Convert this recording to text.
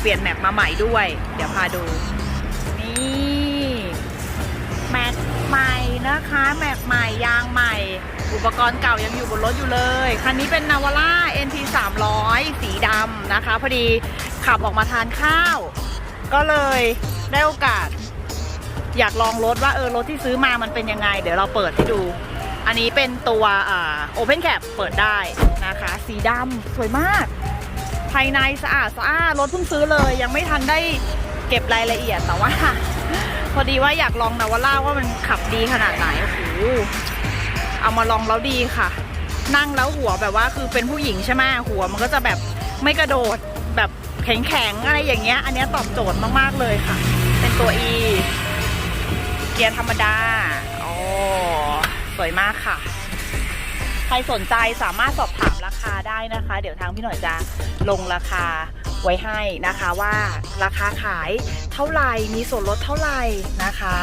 เปลี่ยนแม็กมาใหม่ด้วย เดี๋ยวพาดู นี่แม็กใหม่นะคะ แม็กใหม่ยางใหม่ อุปกรณ์เก่ายังอยู่บนรถอยู่เลย คันนี้เป็นนาวาร่า NT 300สีดำนะคะ พอดีขับออกมาทานข้าว ก็เลยได้โอกาส อยากลองรถว่าเออรถที่ซื้อมามันเป็นยังไง เดี๋ยวเราเปิดให้ดู อันนี้เป็นตัวโอ่า Open Cap เปิดได้นะคะ สีดำสวยมาก ภายในสะอาดสะอาดรถเพิ่งซื้อเลย ยังไม่ทันได้เก็บรายละเอียดแต่ว่า พอดีว่าอยากลองนาวาร่าว่ามันขับดีขนาดไหนโอ้โหเอามาลองแล้วดีค่ะ นั่งแล้วหัวแบบว่าคือเป็นผู้หญิงใช่ไหมหัวมันก็จะแบบไม่กระโดดแบบแข็งๆอะไรอย่างเงี้ย อันนี้ตอบโจทย์มากๆเลยค่ะ เป็นตัว E เกียร์ธรรมดา โอ้ สวยมากค่ะ ครสนใจสามารถสอบถามราคาได้นะคะ เดี๋ยวทางพี่หน่อยจะลงราคาไว้ให้นะคะว่าราคาขายเท่าไหร่มีส่วนลดเท่าไหร่นะคะ